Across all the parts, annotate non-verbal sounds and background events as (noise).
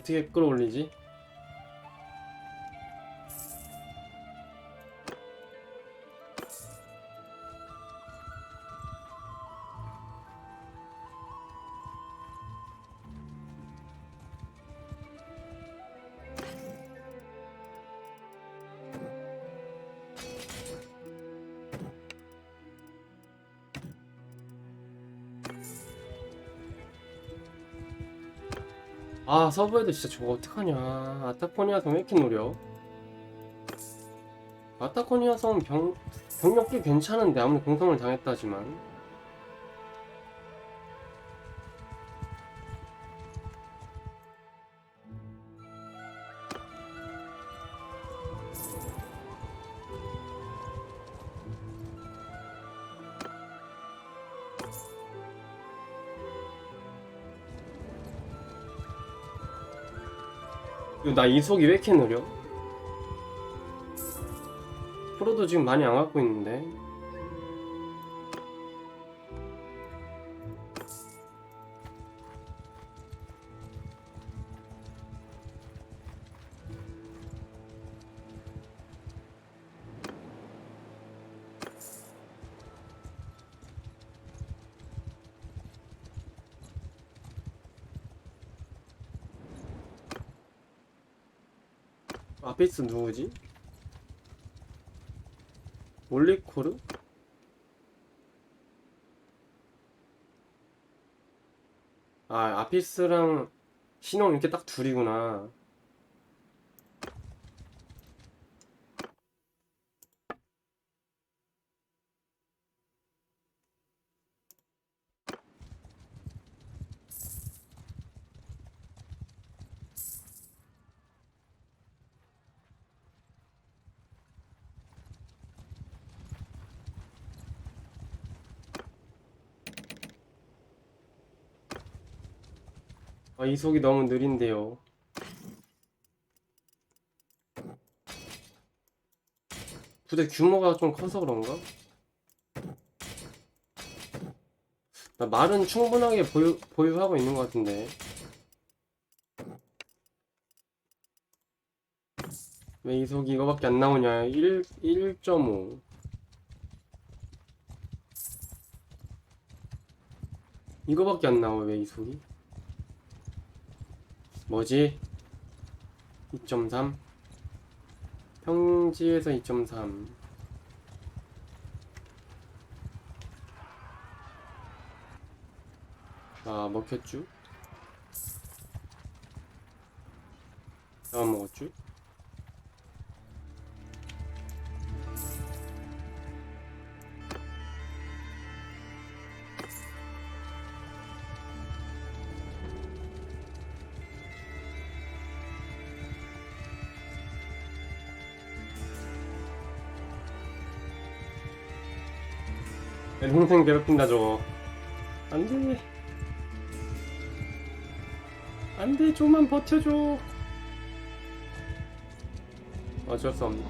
어떻게 끌어올리지? 아 서브에도 진짜 저거 어떡하냐. 아타코니아 섬왜 이렇게 노려. 아타코니아 섬 병, 병력 꽤 괜찮은데 아무리 공성을 당했다지만 나 이속이 왜 이렇게 느려? 프로도 지금 많이 안 갖고 있는데 아피스 누구지? 올리코르? 아 아피스랑 신혼 이렇게 딱 둘이구나 아 이속이 너무 느린데요. 부대 규모가 좀 커서 그런가? 나 말은 충분하게 보유, 보유하고 있는 것 같은데. 왜 이속이 이거밖에 안 나오냐? 1, 1.5 이거밖에 안 나와 왜 이속이 뭐지? 2.3 평지에서 2.3 아 먹혔쥬? 나만 먹었쥬? 동생 괴롭힌다 저거. 안돼. 안돼 좀만 버텨줘. 어쩔 수 없네.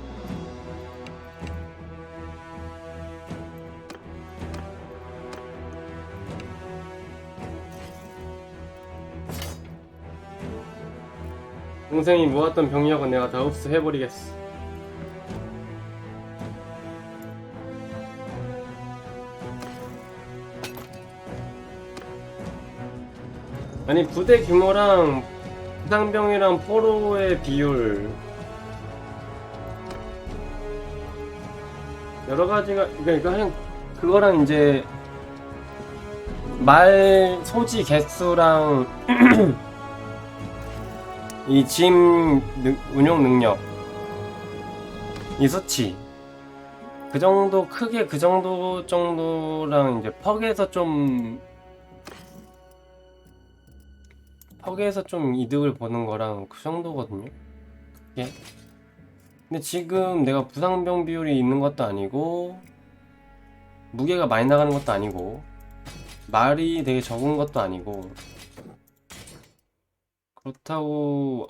동생이 모았던 병력은 내가 다 흡수해버리겠어 아니 부대 규모랑 부상병이랑 포로의 비율. 여러 가지가 그러니까 그냥 그거랑 이제 말 소지 개수랑 (clears throat) 이 짐 운용 능력 이 수치. 그 정도 크게 그 정도 정도랑 이제 퍽에서 좀 퍽에서 좀 이득을 보는 거랑 그 정도거든요. 예. 근데 지금 내가 부상병 비율이 있는 것도 아니고 무게가 많이 나가는 것도 아니고 말이 되게 적은 것도 아니고 그렇다고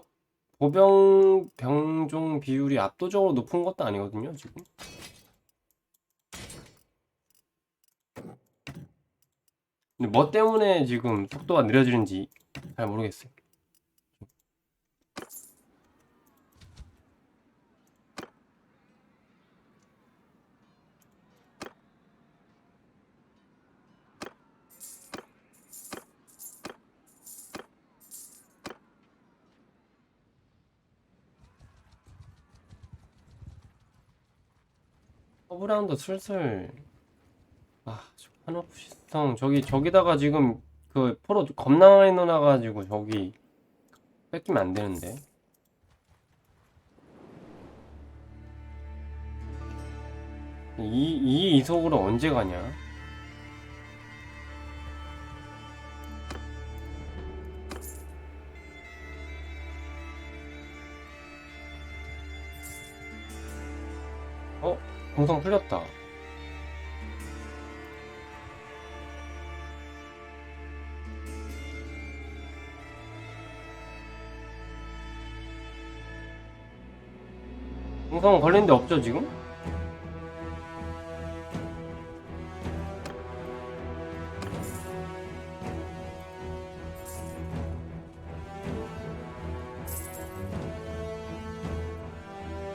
보병 병종 비율이 압도적으로 높은 것도 아니거든요, 지금. 근데 뭐 때문에 지금 속도가 느려지는지 잘 모르겠어요. 서브라운드 슬슬 아, 한오프 시스템 저기 저기다가 지금 그 포로 겁나 많이 넣어놔가지고 저기 뺏기면 안 되는데 이, 이 이속으로 언제 가냐? 어? 공성 풀렸다. 공성 걸린 데 없죠, 지금?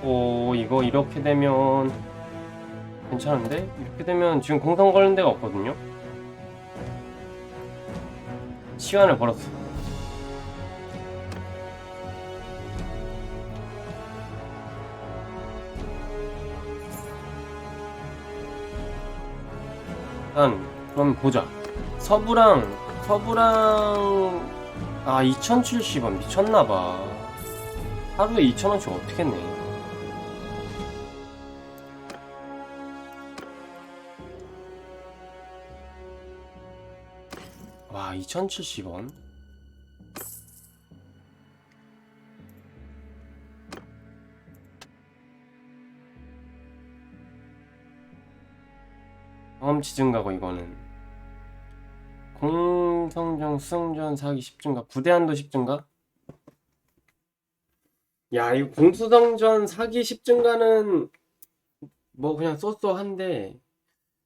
오, 이거 이렇게 되면 괜찮은데? 이렇게 되면 지금 공성 걸린 데가 없거든요? 시간을 벌었어. 일단 그럼 보자. 서부랑 서부랑 아 2070원 미쳤나봐. 하루에 2,000원씩 어떻게 내? 와 2070원? 경험치 증가고 이거는 공성전 수성전 사기 10 증가 부대한도 10 증가? 야 이거 공수성전 사기 10 증가는 뭐 그냥 쏘쏘한데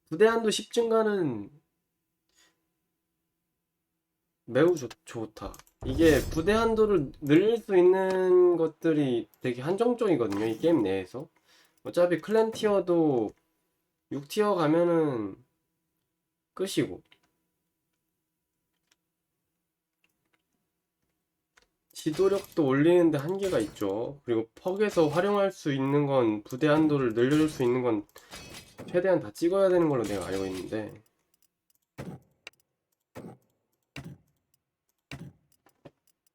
부대한도 10 증가는 매우 좋, 좋다. 이게 부대 한도를 늘릴 수 있는 것들이 되게 한정적이거든요. 이 게임 내에서. 어차피 클랜 티어도 6티어 가면은 끝이고. 지도력도 올리는데 한계가 있죠. 그리고 퍽에서 활용할 수 있는 건 부대 한도를 늘릴 수 있는 건 최대한 다 찍어야 되는 걸로 내가 알고 있는데.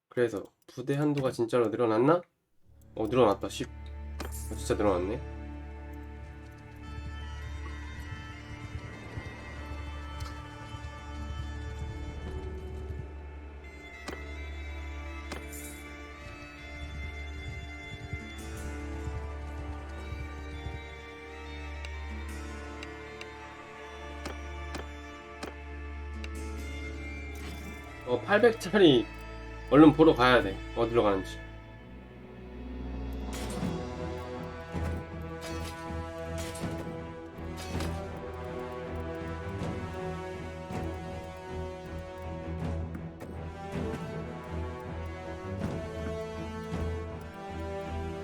그래서 부대 한도가 진짜로 늘어났나? 어 늘어났다 10 어, 진짜 늘어났네 어 800짜리 얼른 보러 가야 돼. 어디로 가는지.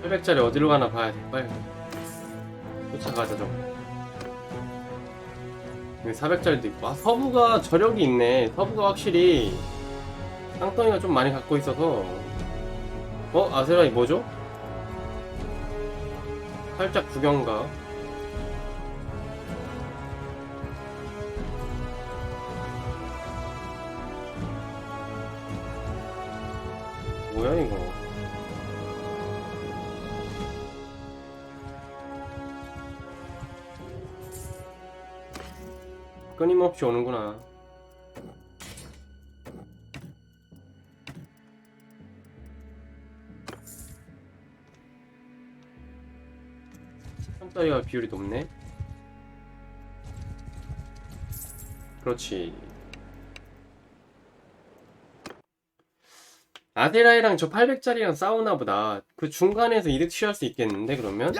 팔0 0짜리 어디로 가나 봐야 돼. 빨리. 쫓아가자, 좀. 여기 400짜리도 있고. 아, 서부가 저력이 있네. 서부가 확실히 땅덩이가 좀 많이 갖고 있어서 어? 아세라이 뭐죠? 살짝 구경가 끊임없이 오는구나 천짜리가 비율이 높네. 그렇지. 아데라이랑 저 800짜리랑 싸우나 보다. 그 중간에서 이득 취할 수 있겠는데 그러면?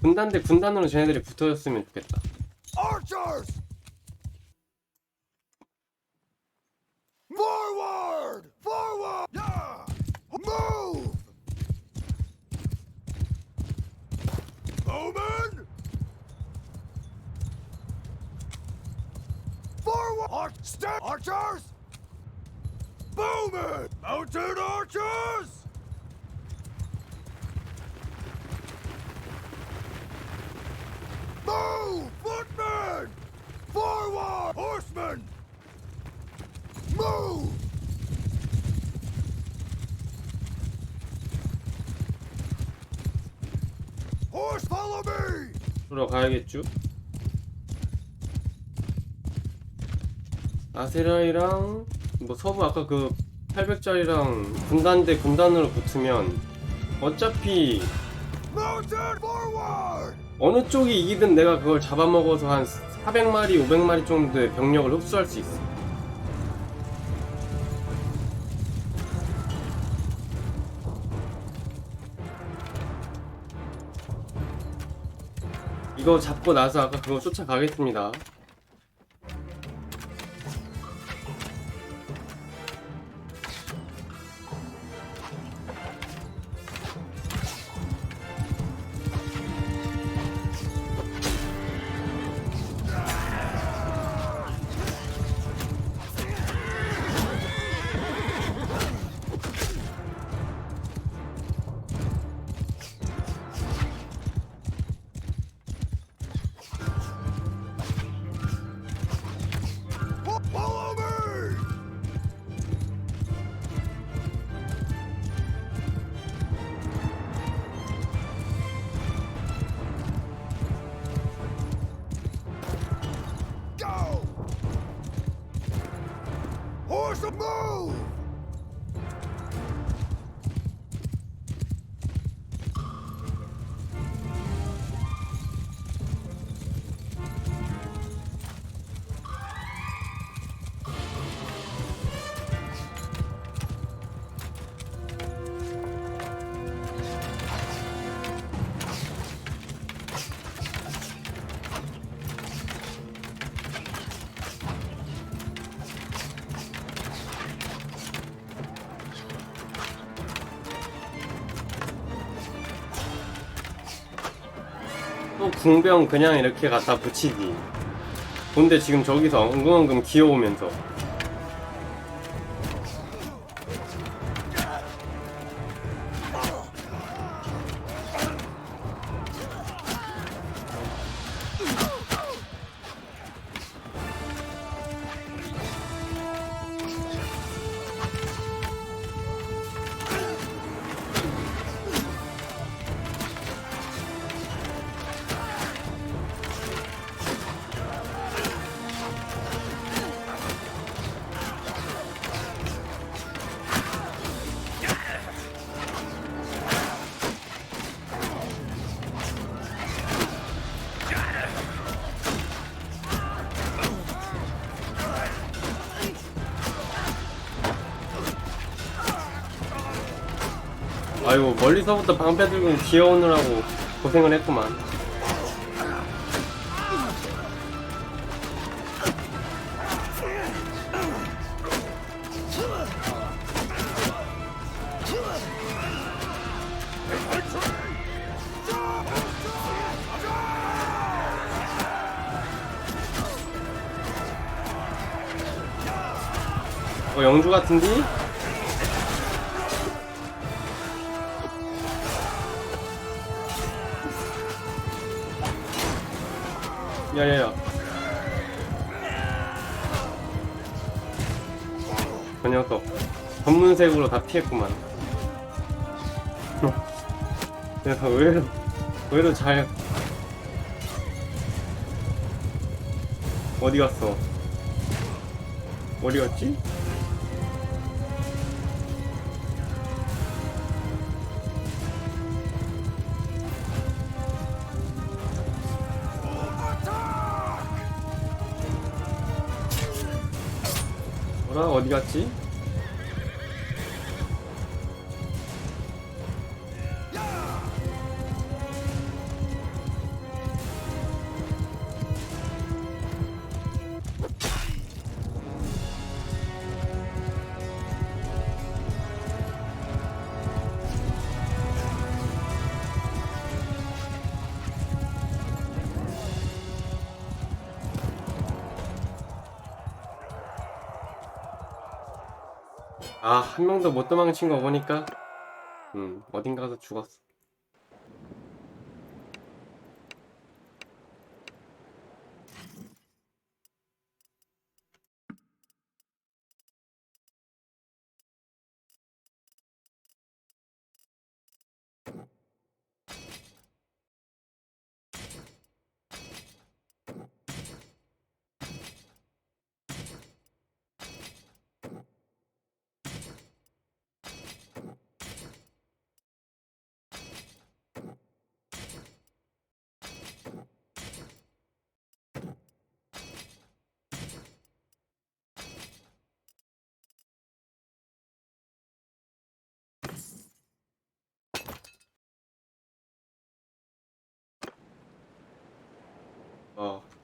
군단 대 군단으로 쟤네들이 붙어줬으면 좋겠다. Archers! Forward! Forward! Yeah! Move! Bowman! Forward! Arch step! Archers! Bowman! Mounted archers! Move! Footmen! Forward! Horsemen! Move! Horse, follow me! 들어가야겠죠? 아세라이랑 뭐 서부 아까 그 800짜리랑 군단 대 군단으로 붙으면 어차피 Mounted forward! 어느 쪽이 이기든 내가 그걸 잡아먹어서 한 400마리, 500마리 정도의 병력을 흡수할 수 있어. 이거 잡고 나서 아까 그거 쫓아가겠습니다. 궁병 그냥 이렇게 갖다 붙이지. 근데 지금 저기서 엉금엉금 기어오면서 아이고 멀리서부터 방패 들고 기어오느라고 고생을 했구만. 어 영주 같은디? 야야야 그 녀석 검문색으로 다 피했구만. 그 녀석 의외로 의외로 잘 어디 갔어? 어디 갔지? 어디 갔지? 아, 한 명도 못 도망친 거 보니까, 음, 어딘가 가서 죽었어.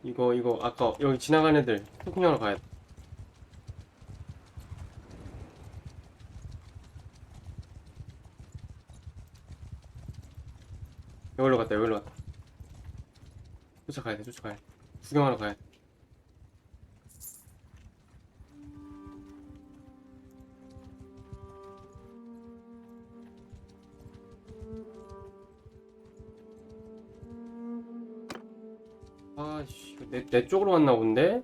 이거 이거 아까 여기 지나간 애들 소킹하러 가야 돼. 여기로 갔다 여기로 갔다. 쫓아가야 돼 쫓아가야 돼. 구경하러 가야 돼. 내, 내 쪽으로 왔나 본데?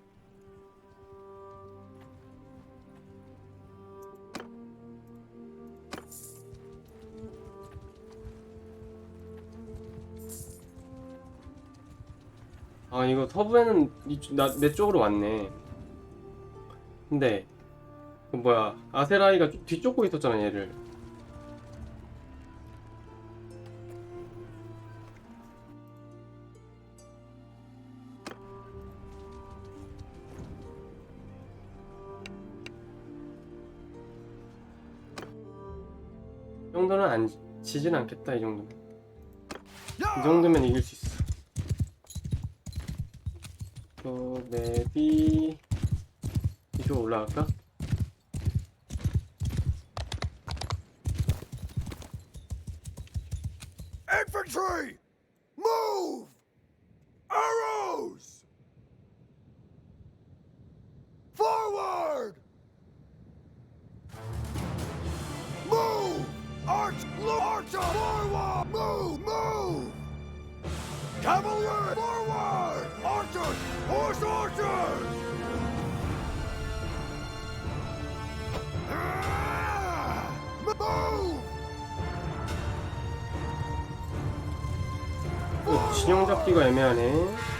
아 이거 서부에는 이- 나, 내 쪽으로 왔네. 근데 그 뭐야? 아세라이가 쫓- 뒤쫓고 있었잖아 얘를 정도는 안 지진 않겠다 이 정도면 이! 정도면 이길 수 있어. 또 맵이 이쪽 올라갈까? Infantry! Move! Cavalry! Forward! Archers! Horse archers! Ah! Move! 또 진영 잡기가 애매하네.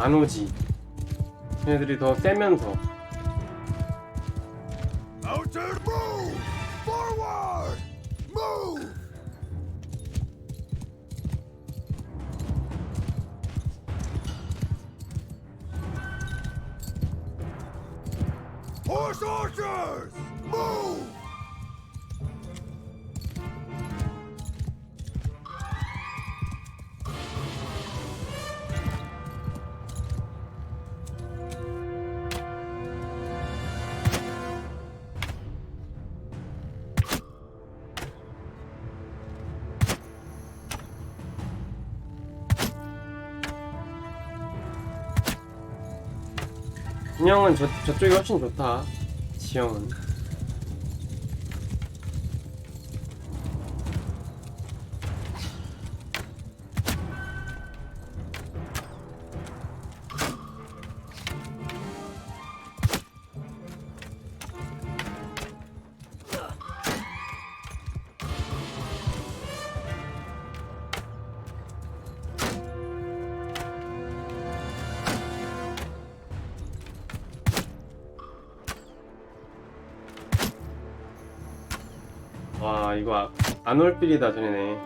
안 오지. 얘네들이 더 세면서. 진영은 저, 저쪽이 훨씬 좋다. 지형은. 빌이다 전에네.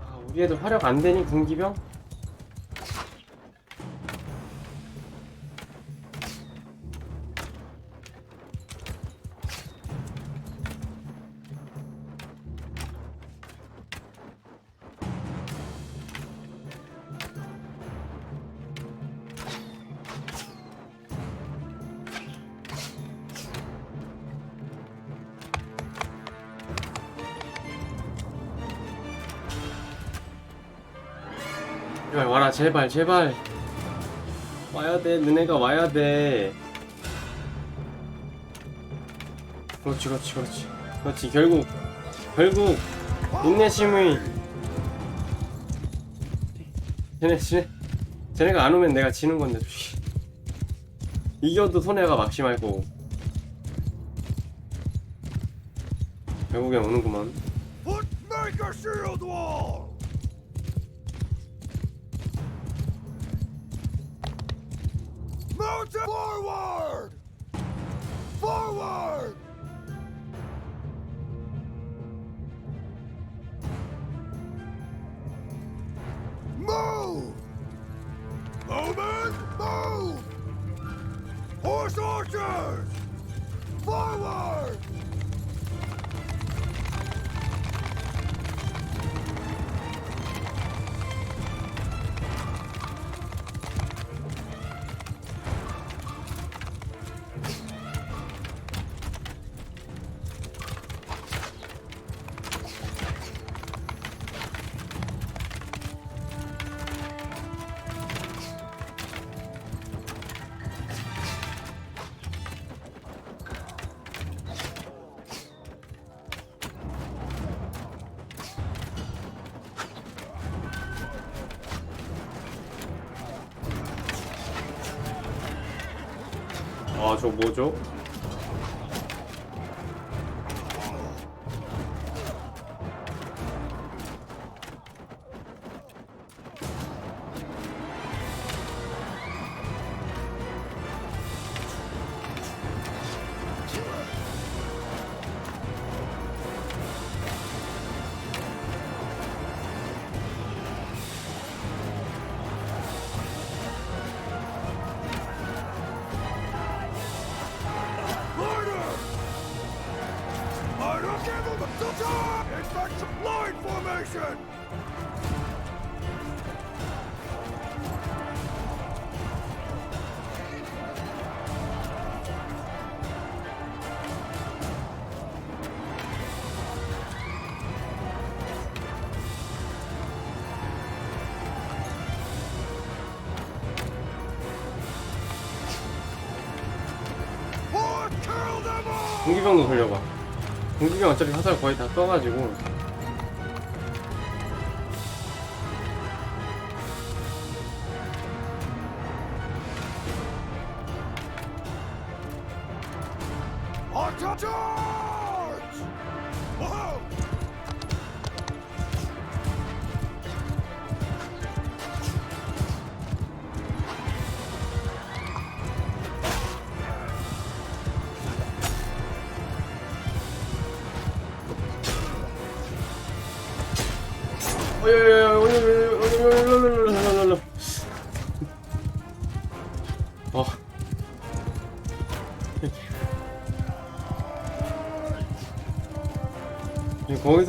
아, 우리 애들 화력 안 되니 군기병? 제발 제발. 제발 와야 돼 너네가 와야 돼. 그렇지 그렇지 그렇지. 그렇지 결국 결국 인내심의. 쟤네 쟤네 쟤네가 안 오면 내가 지는 건데 이겨도 손해가 막심할 거고. 결국엔 오는구만 Soldier, forward! Forward! Move! Bowman, move! Horse archers! Forward! 아 저 뭐죠? Give him the line formation! 공기병도 돌려봐 공기병 어차피 화살 거의 다 써가지고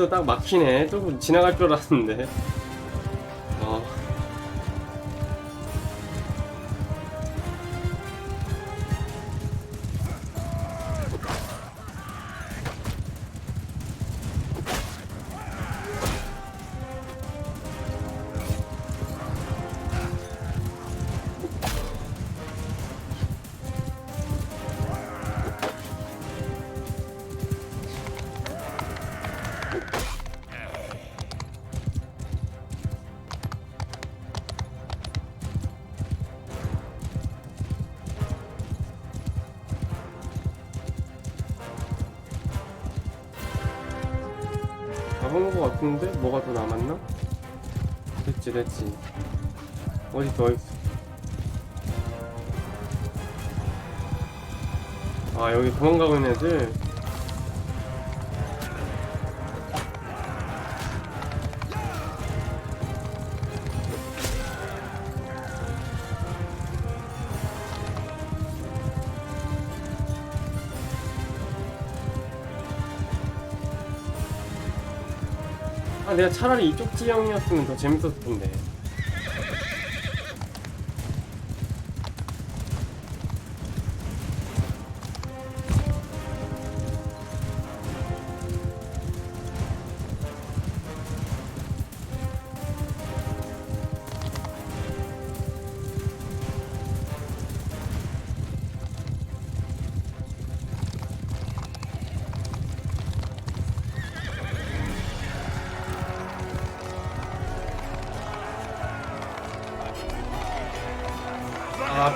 거기서 딱 막히네. 또 지나갈 줄 알았는데. 같은데? 뭐가 더 남았나? 됐지 됐지 어디 더 있어 아 여기 도망가고 있는 애들 내가 차라리 이쪽 지형이었으면 더 재밌었을 텐데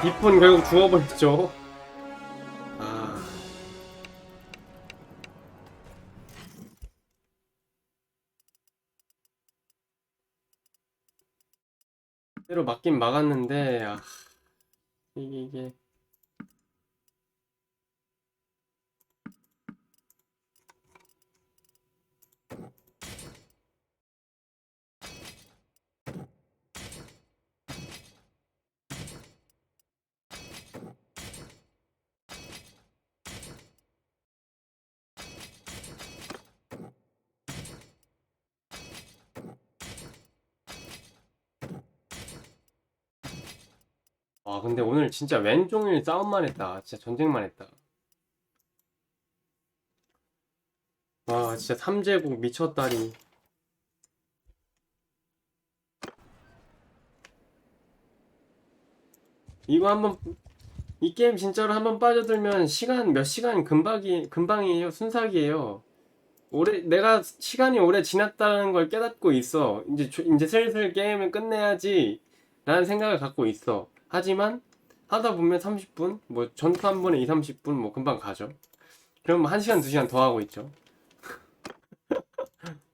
아 비폰 결국 죽어버렸죠. 아. 때로 맞긴 막았는데 아 이게 이게 아 근데 오늘 진짜 왼종일 싸움만 했다. 진짜 전쟁만 했다. 와 진짜 삼제국 미쳤다리 이거 한번 이 게임 진짜로 한번 빠져들면 시간 몇 시간 금방이 금방이에요? 순삭이에요. 오래 내가 시간이 오래 지났다는 걸 깨닫고 있어. 이제 조- 이제 슬슬 게임을 끝내야지 라는 생각을 갖고 있어 하지만 하다 보면 30분 뭐 전투 한 번에 2, 30분 뭐 금방 가죠. 그럼 1시간 2시간 더 하고 있죠. (laughs)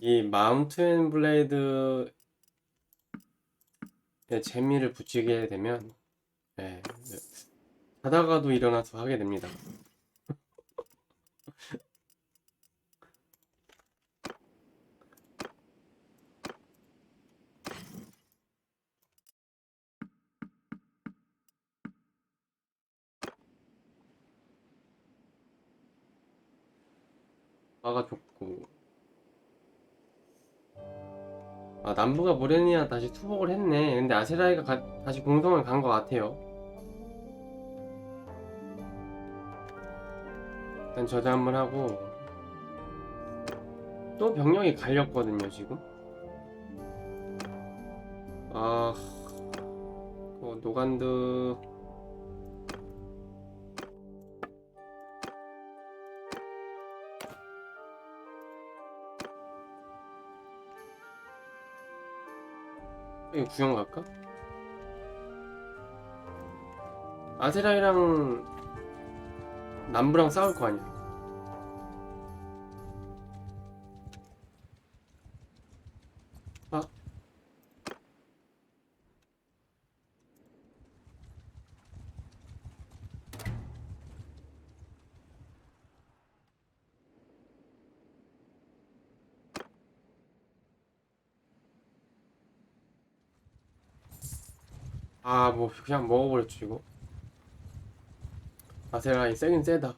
이 마운트 앤 블레이드의 재미를 붙이게 되면 예, 자다가도 일어나서 하게 됩니다. 아가 좋고 아 남부가 모레니아 다시 투복을 했네. 근데 아세라이가 가- 다시 공성을 간 것 같아요. 일단 저장 한번 하고. 또 병력이 갈렸거든요 지금. 아 어, 노간드 이거 구경 갈까? 아세라이랑 남부랑 싸울 거 아니야. 아, 뭐 그냥 먹어버렸지 이거. 아세라이 세긴 세다.